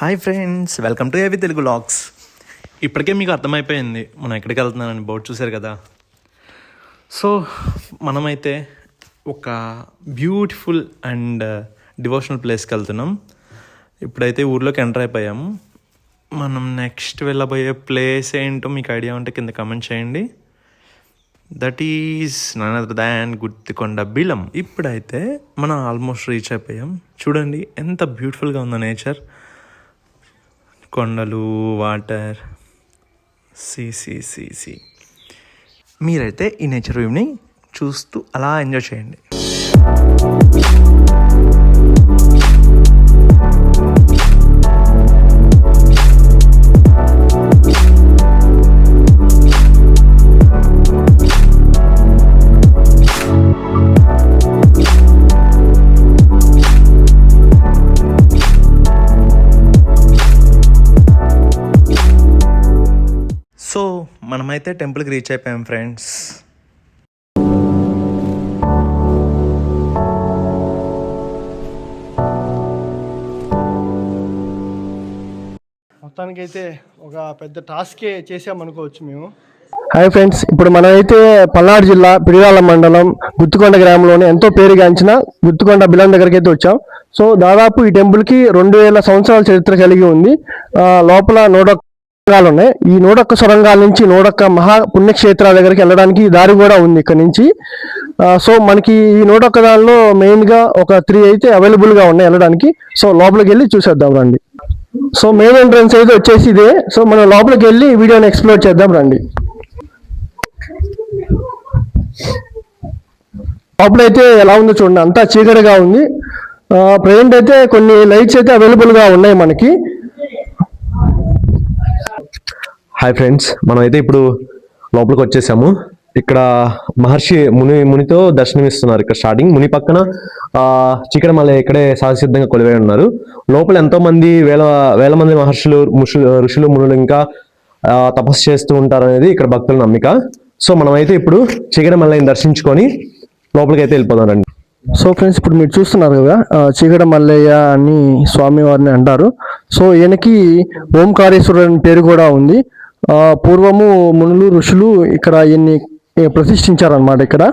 Hi friends welcome to AV Telugu logs ఇప్పటికే మీకు అర్థమైపోయింది. మనం ఎక్కడికి వెళ్తున్నానని బోర్డు చూశారు కదా. సో మనమైతే ఒక బ్యూటిఫుల్ అండ్ డివోషనల్ ప్లేస్కి వెళ్తున్నాం. ఇప్పుడైతే ఊర్లోకి ఎంటర్ అయిపోయాము మనం నెక్స్ట్ వెళ్ళబోయే ప్లేస్ ఏంటో మీకు ఐడియా ఉంటే కింద కమెంట్ చేయండి. That is none other than Gurthikonda బిలం ఇప్పుడైతే మనం ఆల్మోస్ట్ రీచ్ అయిపోయాం. చూడండి ఎంత బ్యూటిఫుల్గా ఉందో నేచర్ కొండలు water. See see see see. మీరైతే ఈ నేచర్ వ్యూని చూస్తూ అలా ఎంజాయ్ చేయండి. మనమైతే టెంపుల్కి రీచ్ అయిపోయాం ఫ్రెండ్స్. మొత్తానికైతే ఒక పెద్ద టాస్కే చేసామనుకోవచ్చు మేము. హాయ్ ఫ్రెండ్స్ ఇప్పుడు మనమైతే పల్నాడు జిల్లా పిడిగాల మండలం గుత్తుకొండ గ్రామంలోనే ఎంతో పేరుగాంచిన గుత్తుకొండ బిలం దగ్గరికి అయితే వచ్చాం. సో దాదాపు ఈ టెంపుల్కి రెండు వేల సంవత్సరాల చరిత్ర కలిగి ఉంది. ఆ, లోపల నూటొక్క సొరంగాలు ఉన్నాయి ఈ నూడొక్క సొరంగాల నుంచి నూడొక్క మహా పుణ్యక్షేత్రాల దగ్గరికి వెళ్ళడానికి దారి కూడా ఉంది ఇక్కడ నుంచి. సో మనకి ఈ నూడొక్క దానిలో మెయిన్గా ఒక త్రీ అయితే అవైలబుల్గా ఉన్నాయి వెళ్ళడానికి. సో లోపలికి వెళ్ళి చూసేద్దాం రండి. సో మెయిన్ ఎంట్రన్స్ అయితే వచ్చేసి ఇదే. సో మనం లోపలికి వెళ్ళి వీడియోని ఎక్స్ప్లోర్ చేద్దాం రండి. లోపలైతే ఎలా ఉందో చూడండి. అంతా చీకటిగా ఉంది. ప్రజెంట్ అయితే కొన్ని లైట్స్ అయితే అవైలబుల్గా ఉన్నాయి మనకి. హాయ్ ఫ్రెండ్స్ మనమైతే ఇప్పుడు లోపలికి వచ్చేసాము ఇక్కడ మహర్షి ముని మునితో దర్శనమిస్తున్నారు. ఇక్కడ స్టార్టింగ్ ముని పక్కన చికెన్ మళ్ళీ ఇక్కడే సహసిద్ధంగా కొలివై ఉన్నారు. లోపల ఎంతో మంది వేల వేల మంది మహర్షులు ముషులు ఋషులు మునులు ఇంకా తపస్సు చేస్తూ ఉంటారు అనేది ఇక్కడ భక్తుల నమ్మిక. సో మనమైతే ఇప్పుడు చీకటి మల్లయ్యని దర్శించుకొని లోపలికి అయితే వెళ్ళిపోదాం రండి. సో ఫ్రెండ్స్ ఇప్పుడు మీరు చూస్తున్నారు కదా చీకట మల్లయ్య అని స్వామివారిని అంటారు. సో ఈయనకి ఓంకారేశ్వరుడు అని పేరు కూడా ఉంది. పూర్వము మునులు ఋషులు ఇక్కడ ఈయన్ని ప్రతిష్ఠించారనమాట ఇక్కడ.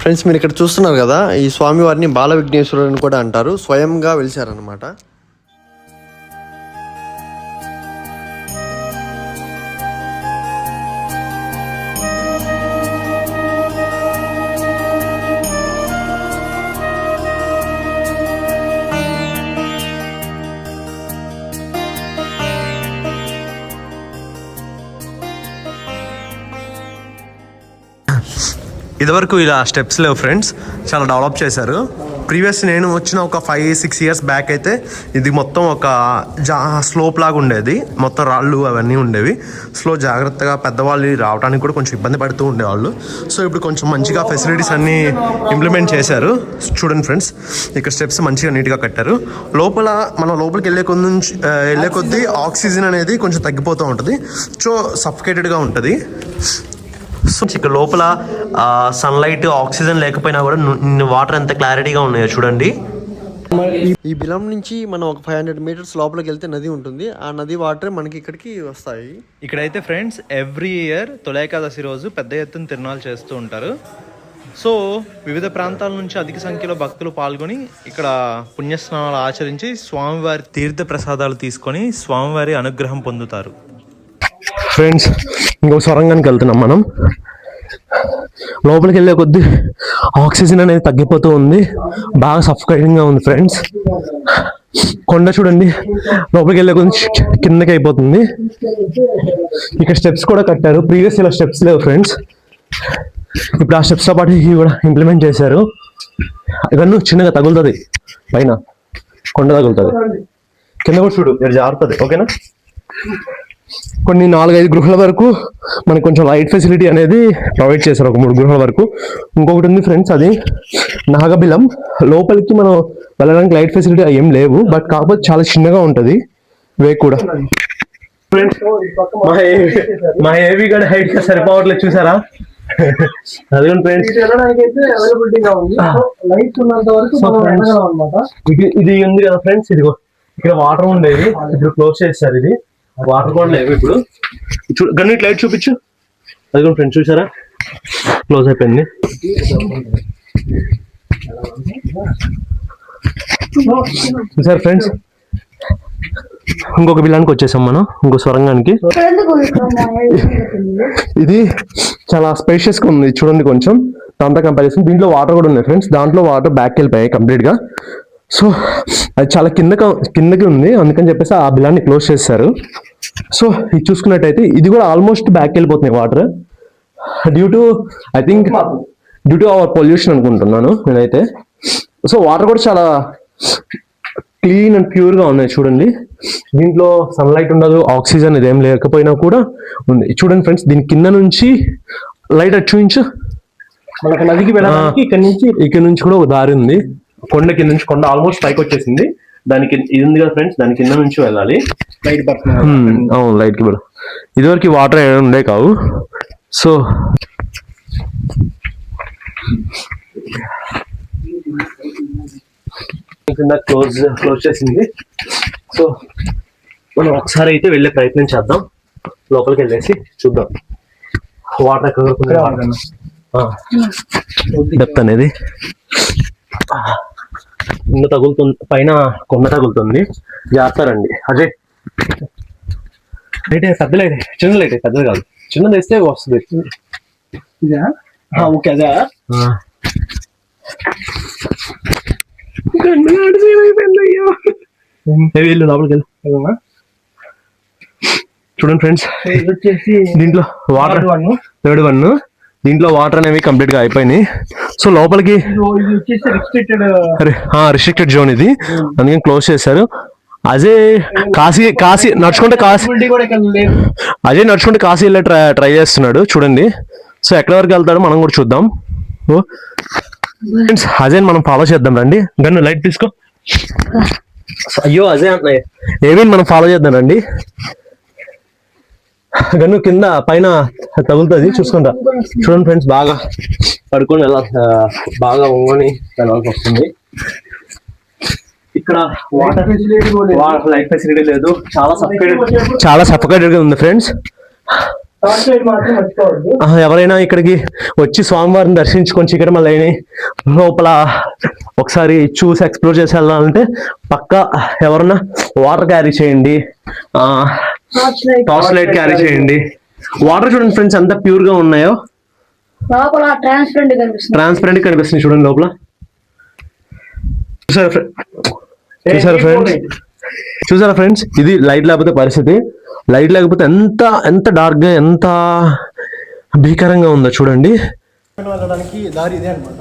ఫ్రెండ్స్ మీరు ఇక్కడ చూస్తున్నారు కదా ఈ స్వామివారిని బాల విఘ్నేశ్వరుడు అని కూడా అంటారు. స్వయంగా వెలిశారనమాట ఇదివరకు ఇలా స్టెప్స్ లేవు ఫ్రెండ్స్. చాలా డెవలప్ చేశారు. ప్రీవియస్ నేను వచ్చిన ఒక ఫైవ్ సిక్స్ ఇయర్స్ బ్యాక్ అయితే ఇది మొత్తం ఒక జా స్లోప్ లాగా ఉండేది. మొత్తం రాళ్ళు అవన్నీ ఉండేవి. స్లో జాగ్రత్తగా పెద్దవాళ్ళు రావడానికి కూడా కొంచెం ఇబ్బంది పడుతూ ఉండేవాళ్ళు. సో ఇప్పుడు కొంచెం మంచిగా ఫెసిలిటీస్ అన్నీ ఇంప్లిమెంట్ చేశారు. చూడండి ఫ్రెండ్స్ ఇక్కడ స్టెప్స్ మంచిగా నీట్గా కట్టారు. లోపల మనం లోపలికి వెళ్ళే కొద్ది నుంచి వెళ్ళే కొద్దీ ఆక్సిజన్ అనేది కొంచెం తగ్గిపోతూ ఉంటుంది. సో సఫికేటెడ్గా ఉంటుంది. సో ఇక్కడ లోపల సన్లైట్ ఆక్సిజన్ లేకపోయినా కూడా వాటర్ ఎంత క్లారిటీగా ఉన్నాయో చూడండి. ఈ బిలం నుంచి మనం ఒక ఫైవ్ హండ్రెడ్ మీటర్స్ లోపలికి వెళ్తే నది ఉంటుంది. ఆ నది వాటర్ మనకి ఇక్కడికి వస్తాయి. ఇక్కడైతే ఫ్రెండ్స్ ఎవ్రీ ఇయర్ తొలేకాదశి రోజు పెద్ద ఎత్తున తిరునాళ్ళు చేస్తూ ఉంటారు. సో వివిధ ప్రాంతాల నుంచి అధిక సంఖ్యలో భక్తులు పాల్గొని ఇక్కడ పుణ్యస్నానాలు ఆచరించి స్వామివారి తీర్థ ప్రసాదాలు తీసుకొని స్వామివారి అనుగ్రహం పొందుతారు. ఫ్రెండ్స్ ఇంకో సొరంగానికి వెళ్తున్నాం మనం. లోపలికి వెళ్ళే కొద్దీ ఆక్సిజన్ అనేది తగ్గిపోతూ ఉంది. బాగా సఫికేటింగ్గా ఉంది ఫ్రెండ్స్ కొండ చూడండి. లోపలికి వెళ్ళే కొద్ది కిందకి అయిపోతుంది. ఇక్కడ స్టెప్స్ కూడా కట్టారు. ప్రీవియస్ ఇలా స్టెప్స్ లేవు ఫ్రెండ్స్ ఇప్పుడు ఆ స్టెప్స్తో పాటు ఇవి కూడా ఇంప్లిమెంట్ చేశారు. ఇవన్నీ చిన్నగా తగులుతుంది. పైన కొండ తగులుతుంది. కింద కూడా చూడు మీరు జారుతుంది. ఓకేనా? కొన్ని నాలుగైదు గృహాల వరకు మనకు కొంచెం లైట్ ఫెసిలిటీ అనేది ప్రొవైడ్ చేశారు ఒక మూడు గృహాల వరకు. ఇంకొకటి ఉంది ఫ్రెండ్స్ అది నాగబిలం. లోపలికి మనం వెళ్ళడానికి లైట్ ఫెసిలిటీ ఏం లేవు బట్ కాకపోతే చాలా చిన్నగా ఉంటుంది. వే కూడా. ఫ్రెండ్స్ మా ఏవి గడ హైట్ సరిపోవట్లేదు చూసారా? అదిగోండి ఫ్రెండ్స్ ఇది ఇది ఉంది కదా ఫ్రెండ్స్ ఇదిగో ఇక్కడ వాటర్ ఉండేది. ఇప్పుడు క్లోజ్ చేస్తారు ఇది. వాటర్ కూడా లేవు ఇప్పుడు. చూడు గన్నీటి లైట్ చూపించు. అది కూడా ఫ్రెండ్స్ చూసారా? క్లోజ్ అయిపోయింది. చూసారు ఫ్రెండ్స్ ఇంకొక బిల్లానికి వచ్చేసాం మనం ఇంకో స్వరంగానికి ఇది చాలా స్పేషియస్గా ఉంది చూడండి కొంచెం. దాంతో కంపారిజన్ దీంట్లో వాటర్ కూడా ఉన్నాయి ఫ్రెండ్స్ దాంట్లో వాటర్ బ్యాక్ వెళ్ళిపోయాయి కంప్లీట్గా. సో అది చాలా కిందకి కిందకి ఉంది అందుకని చెప్పేసి ఆ బిలాన్ని క్లోజ్ చేశారు. సో ఇది చూసుకున్నట్టయితే ఇది కూడా ఆల్మోస్ట్ బ్యాక్ వెళ్ళిపోతున్నాయి water due to I think due to our pollution అనుకుంటున్నాను నేనైతే. సో వాటర్ కూడా చాలా క్లీన్ అండ్ ప్యూర్గా ఉన్నాయి చూడండి. దీంట్లో సన్లైట్ ఉండదు ఆక్సిజన్ ఇదేం లేకపోయినా కూడా ఉంది. చూడండి ఫ్రెండ్స్ దీని కింద నుంచి లైట్ చూపించు. మనకు నదికి వెళ్ళడానికి ఇక్కడ నుంచి ఇక్కడ నుంచి కూడా ఒక దారి ఉంది. కొండ కింద నుంచి కొండ ఆల్మోస్ట్ పైకి వచ్చేసింది. దానికి ఇది ఉంది కదా ఫ్రెండ్స్ దాని కింద నుంచి వెళ్ళాలి. లైట్ అవును లైట్కి కూడా ఇదివరకు వాటర్ ఏమైనా ఉండే కావు. సో కింద క్లోజ్ క్లోజ్ చేసింది. సో మనం ఒకసారి అయితే వెళ్ళే ప్రయత్నం చేద్దాం. లోపలికి వెళ్ళేసి చూద్దాం. వాటర్ ఎక్కడ డెప్త్ అనేది. కింద తగులుతుంది పైన కొండ తగులుతుంది. జాగ్రత్త అజయ్. లైట్ పెద్ద లైట్ చిన్న లైట్ పెద్దది కాదు. చిన్నది వేస్తే వస్తుంది. ఓకే అదే? వెళ్ళు లోపలికి వెళ్ళు. చూడండి ఫ్రెండ్స్ దీంట్లో వాటర్ వన్. Third one. దీంట్లో వాటర్ అనేవి కంప్లీట్గా అయిపోయినాయి. సో లోపలికి రిస్ట్రిక్టెడ్ జోన్ ఇది. అందుకని క్లోజ్ చేశారు. అదే కాశీ కాశీ నడుచుకుంటే కాశీ అజయ్ నడుచుకుంటే కాశీ వెళ్ళే ట్రై ట్రై చేస్తున్నాడు చూడండి. సో ఎక్కడి వరకు వెళ్తాడో మనం కూడా చూద్దాం. ఫ్రెండ్స్ అజయ్ మనం ఫాలో చేద్దాం రండి. గన్ను లైట్ తీసుకో. అయ్యో అజయ్ అన్నయ్య ఏమేమి మనం ఫాలో చేద్దాం రండి. గన్ను కింద పైన తగులుతుంది చూసుకుంటా. చూడండి ఫ్రెండ్స్ బాగా పడుకొని ఎలా బాగా వంగని వెళ్ళాల్సి వస్తుంది. ఇక్కడ వాటర్ ఫెసిలిటీ లైట్ ఫెసిలిటీ లేదు. చాలా సఫికేటెడ్ చాలా సఫికేటెడ్గా ఉంది ఫ్రెండ్స్. ఎవరైనా ఇక్కడికి వచ్చి స్వామివారిని దర్శించుకొని చికెన్ మళ్ళీ లోపల ఒకసారి చూసి ఎక్స్ప్లోర్ చేసి వెళ్ళాలంటే పక్క ఎవరన్నా వాటర్ క్యారీ చేయండి. టార్చ్ లైట్ క్యారీ చేయండి. వాటర్ చూడండి ఫ్రెండ్స్ ఎంత ప్యూర్గా ఉన్నాయో. లోపల ట్రాన్స్పరెంట్ కనిపిస్తుంది. ట్రాన్స్పరెంట్ కనిపిస్తుంది చూడండి లోపల. చూసారా ఫ్రెండ్ చూసారా ఫ్రెండ్స్ చూసారా ఫ్రెండ్స్ ఇది లైట్ లేకపోతే పరిస్థితి. లైట్ లేకపోతే ఎంత ఎంత డార్క్గా ఎంత భీకరంగా ఉందో చూడండి. వెళ్ళడానికి దారి ఇదే అనమాట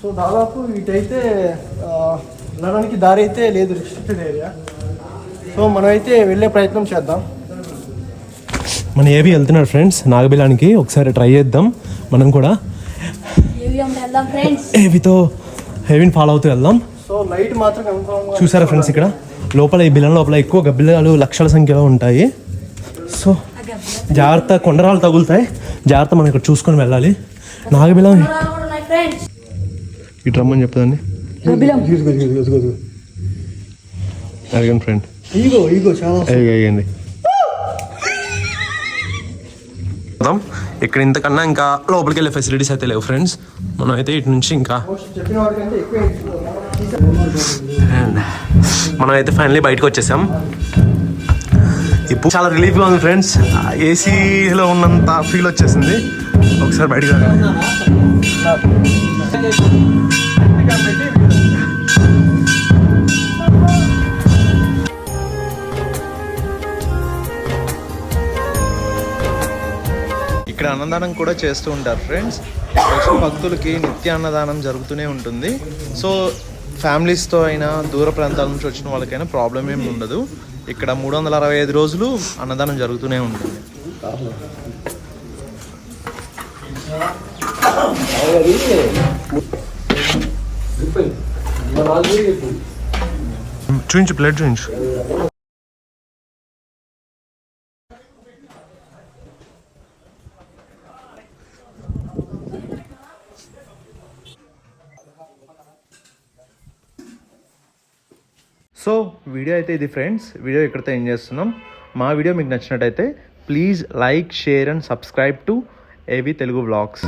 సో దాదాపు ఇటైతే ఆ, వెళ్ళడానికి దారి అయితే లేదు రిస్ట్రిక్టెడ్ ఏరియా సో మనమైతే వెళ్ళే ప్రయత్నం చేద్దాం. మన ఏవి వెళ్తున్నాడు ఫ్రెండ్స్ నాగబిలానికి ఒకసారి ట్రై చేద్దాం. మనం కూడా ఏవితో హెవీని ఫాలో అవుతూ వెళ్దాం. సో లైట్ మాత్రం కన్ఫర్మ్ చూసారా ఫ్రెండ్స్ ఇక్కడ? లోపల ఈ బిలం లోపల ఎక్కువ గబ్బిలాలు లక్షల సంఖ్యలో ఉంటాయి. సో జాగ్రత్త కొండరాలు తగులుతాయి. జాగ్రత్త మనం ఇక్కడ చూసుకొని వెళ్ళాలి. నాగబిలం. ఇటు రమ్మని చెప్తాండి అడిగాను ఫ్రెండ్. ఈగో ఈగో చాలా అయ్యింది ఇక్కడ ఇంతకన్నా ఇంకా లోపలికి వెళ్ళే ఫెసిలిటీస్ అయితే లేవు ఫ్రెండ్స్ మనం అయితే ఇటు నుంచి ఇంకా చెప్పిన వాటికంటే ఎక్కువ అండ్ మనం అయితే ఫైనలీ బయటకు వచ్చేసాం. ఇప్పుడు చాలా రిలీఫ్గా ఉంది ఫ్రెండ్స్ ఏసీలో ఉన్నంత ఫీల్ వచ్చేసింది. ఒకసారి బయటకు ఇక్కడ అన్నదానం కూడా చేస్తూ ఉంటారు ఫ్రెండ్స్ వచ్చిన భక్తులకి నిత్య అన్నదానం జరుగుతూనే ఉంటుంది. సో ఫ్యామిలీస్తో అయినా దూర ప్రాంతాల నుంచి వచ్చిన వాళ్ళకైనా ప్రాబ్లం ఏమి ఉండదు. ఇక్కడ మూడు వందల అరవై ఐదు రోజులు అన్నదానం జరుగుతూనే ఉంటుంది. చూపించు ప్లేట్ చూపించు సో వీడియో అయితే ఇది ఫ్రెండ్స్. వీడియో ఇక్కడితో ఏం చేస్తున్నాం? మా వీడియో మీకు నచ్చినట్టయితే please like share and subscribe to AV Telugu vlogs.